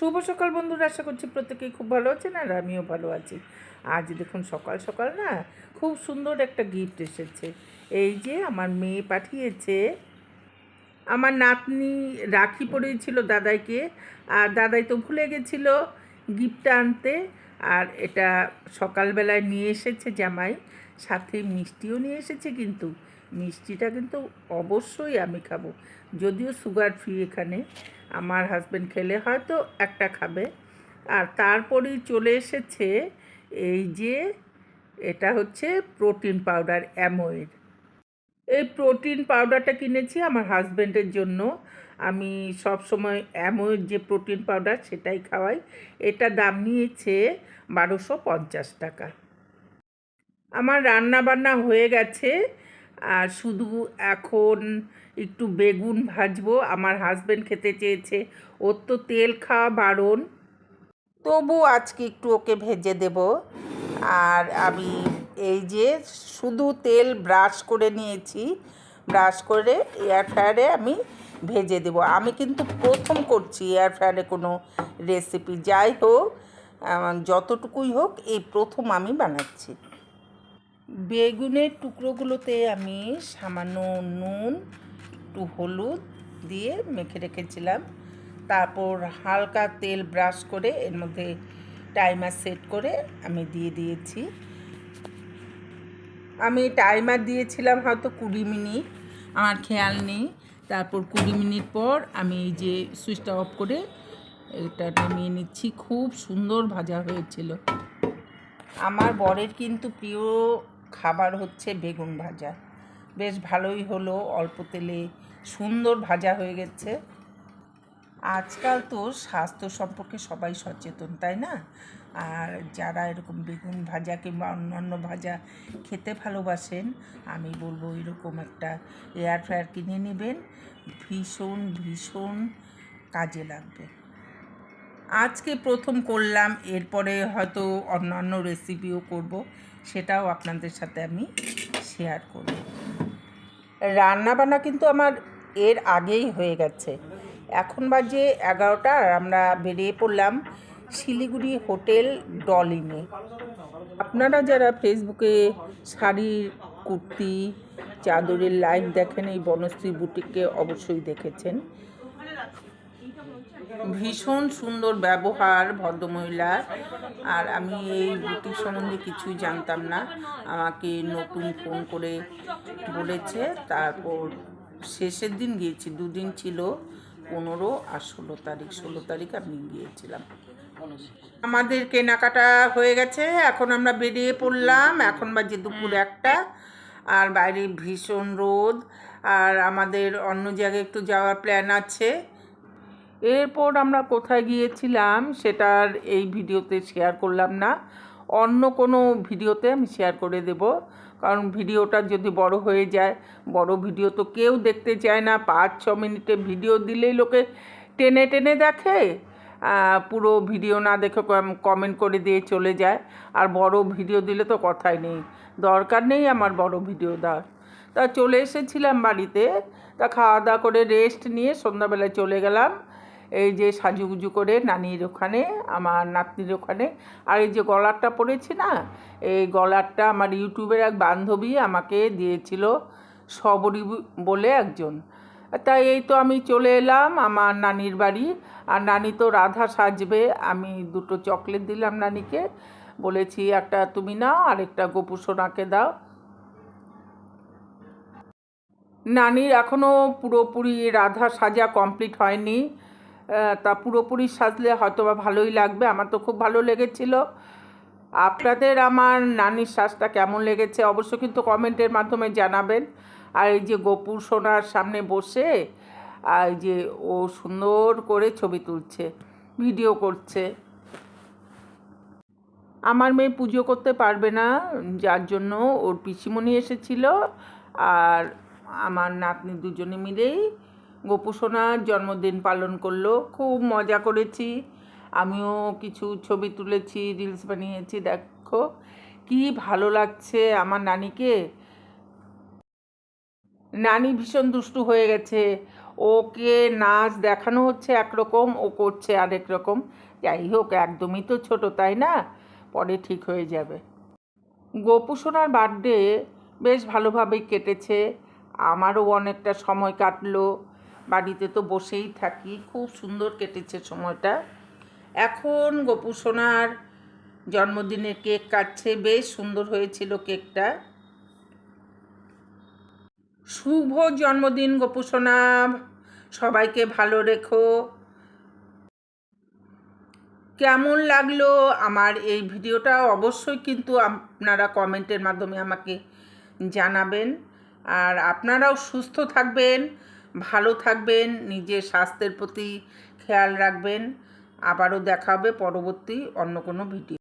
শুভ সকাল বন্ধুরা, আশা করছি প্রত্যেকেই খুব ভালো আছেন আর আমিও ভালো আছি। আজ দেখুন সকাল সকাল না, খুব সুন্দর একটা গিফট এসেছে। এই যে আমার মেয়ে পাঠিয়েছে। আমার নাতনি রাখি পরিয়েছিল দাদাইকে, আর দাদাই তো ভুলে গেছিল গিফটটা আনতে। আর এটা সকালবেলায় নিয়ে এসেছে জামাই। সাথে মিষ্টিও নিয়ে এসেছে কিন্তু। মিষ্টিটা কিন্তু অবশ্যই আমি খাব। যদিও সুগার ফ্রি এখানে। আমার হাজব্যান্ড খেলে হয়তো একটা খাবে। আর তারপরেই চলে এসেছে এই যে, এটা হচ্ছে প্রোটিন পাউডার অ্যামোয়ের এই প্রোটিন পাউডারটা কিনেছি আমার হাজব্যান্ডের জন্য। আমি সব সময় এমন যে প্রোটিন পাউডার সেটাই খাওয়াই। এটা দাম নিয়েছে বারোশো পঞ্চাশ টাকা। আমার রান্না বান্না হয়ে গেছে। আর শুধু এখন একটু বেগুন ভাজবো। আমার হাজব্যান্ড খেতে চেয়েছে। ওর তো তেল খাওয়া বারণ। তবু আজকে একটু ওকে ভেজে দেব। আর আমি এই যে শুধু তেল ব্রাশ করে নিয়েছি। ব্রাশ করে এয়ার ফ্রায়ারে আমি ভেজে দেব। আমি কিন্তু প্রথম করছি এয়ার ফ্রায়ারে কোনো রেসিপি যাই হোক যতটুকুই হোক, এই প্রথম আমি বানাচ্ছি। বেগুনের টুকরোগুলোতে আমি সামান্য নুন, একটু হলুদ দিয়ে মেখে রেখেছিলাম। তারপর হালকা তেল ব্রাশ করে এর মধ্যে টাইমার সেট করে আমি দিয়ে দিয়েছি। আমি টাইমার দিয়েছিলাম হয়তো কুড়ি মিনিট, আমার খেয়াল নেই। তারপর কুড়ি মিনিট পর আমি এই যে সুইচটা অফ করে এটা নামিয়ে নিচ্ছি, খুব সুন্দর ভাজা হয়েছিল। আমার বরের কিন্তু প্রিয় খাবার হচ্ছে বেগুন ভাজা। বেশ ভালোই হলো, অল্প তেলে সুন্দর ভাজা হয়ে গেছে। আজকাল তো স্বাস্থ্য সম্পর্কে সবাই সচেতন, তাই না? আর যারা এরকম বেগুন ভাজা কিংবা অন্যান্য ভাজা খেতে ভালোবাসেন, আমি বলব এরকম একটা এয়ার ফ্রায়ার কিনে নেবেন। ভীষণ ভীষণ কাজে লাগবে। আজকে প্রথম করলাম, এরপরে হয়তো অন্যান্য রেসিপিও করব, সেটাও আপনাদের সাথে আমি শেয়ার করব। রান্নাবান্না কিন্তু আমার এর আগেই হয়ে গেছে। এখন বাজে এগারোটা আর আমরা বেরিয়ে পড়লাম শিলিগুড়ি হোটেল ডলিনে আপনারা যারা ফেসবুকে শাড়ির কুর্তি, চাদরের লাইভ দেখেন, এই বনশ্রী বুটিককে অবশ্যই দেখেছেন। ভীষণ সুন্দর ব্যবহার ভদ্রমহিলার। আর আমি এই বুটিক সম্বন্ধে কিছুই জানতাম না। আমাকে নতুন ফোন করে বলেছে, তারপর শেষের দিন গিয়েছি। দুদিন ছিল, পনেরো আর ষোলো তারিখ। ষোলো তারিখ আমি গিয়েছিলাম। আমাদের কেনাকাটা হয়ে গেছে, এখন আমরা বেরিয়ে পড়লাম। এখন বাজে দুপুর একটা, আর বাইরে ভীষণ রোদ। আর আমাদের অন্য জায়গায় একটু যাওয়ার প্ল্যান আছে। এরপর আমরা কোথায় গিয়েছিলাম সেটার এই ভিডিওতে শেয়ার করলাম না। অন্য কোনো ভিডিওতে আমি শেয়ার করে দেব। কারণ ভিডিওটা যদি বড় হয়ে যায়, বড় ভিডিও তো কেউ দেখতে চায় না। পাঁচ, ছ মিনিটে ভিডিও দিলেই লোকে টেনে টেনে দেখে। পুরো ভিডিও না দেখে কমেন্ট করে দিয়ে চলে যায়। আর বড় ভিডিও দিলে তো কথাই নেই। দরকার নেই আমার বড় ভিডিও দেওয়ার। তা চলে এসেছিলাম বাড়িতে। তা খাওয়া দাওয়া করে রেস্ট নিয়ে সন্ধ্যাবেলায় চলে গেলাম। এই যে সাজুগুজু করে নানির ওখানে, আমার নাতনির ওখানে। আর এই যে গলারটা পরেছি না, এই গলারটা আমার ইউটিউবের এক বান্ধবী আমাকে দিয়েছিল সবরী বলে একজন। তাই এই তো আমি চলে এলাম আমার নানির বাড়ি। আর নানি তো রাধা সাজবে, আমি দুটো চকলেট দিলাম নানিকে। বলেছি, একটা তুমি নাও আর একটা গোপু সোনাকে দাও। নানির এখনও পুরোপুরি রাধা সাজা কমপ্লিট হয়নি। তা পুরোপুরি সাজলে হয়তো বা ভালোই লাগবে। আমার তো খুব ভালো লেগেছিল। আপনাদের আমার নানির সাজটা কেমন লেগেছে অবশ্য কিন্তু কমেন্টের মাধ্যমে জানাবেন। আর এই যে গোপুর সোনার সামনে বসে, আর যে ও সুন্দর করে ছবি তুলছে, ভিডিও করছে। আমার মেয়ে পুজো করতে পারবে না, যার জন্য ওর পিসিমণি এসেছিল। আর আমার নাতনি দুজনে মিলেই গোপুসোনার জন্মদিন পালন করল। খুব মজা করেছি। আমিও কিছু ছবি তুলেছি, রিলস বানিয়েছি, দেখো। কি ভালো লাগছে আমার নানিকে। নানি ভীষণ দুষ্টু হয়ে গেছে। ওকে নাচ দেখানো হচ্ছে একরকম, ও করছে আরেক রকম। যাই হোক, একদমই তো ছোট, তাই না? পরে ঠিক হয়ে যাবে। গোপুসোনার বার্থডে বেশ ভালোভাবেই কেটেছে। আমারও অনেকটা সময় কাটলো। বাড়িতে তো বসেই থাকি। খুব সুন্দর কেটেছে সময়টা। এখন গোপুসোনার জন্মদিনে কেক কাটছে। বেশ সুন্দর হয়েছিল কেকটা। শুভ জন্মদিন গোপুসোনা সবাইকে ভালো রেখো। কেমন লাগল আমার এই ভিডিওটা? অবশ্যই কিন্তু আপনারা কমেন্টের মাধ্যমে আমাকে জানাবেন। আর আপনারাও সুস্থ থাকবেন। ভালো থাকবেন নিজের স্বাস্থ্যের প্রতি খেয়াল রাখবেন। আবারও দেখা হবে পরবর্তী অন্য কোনো ভিডিও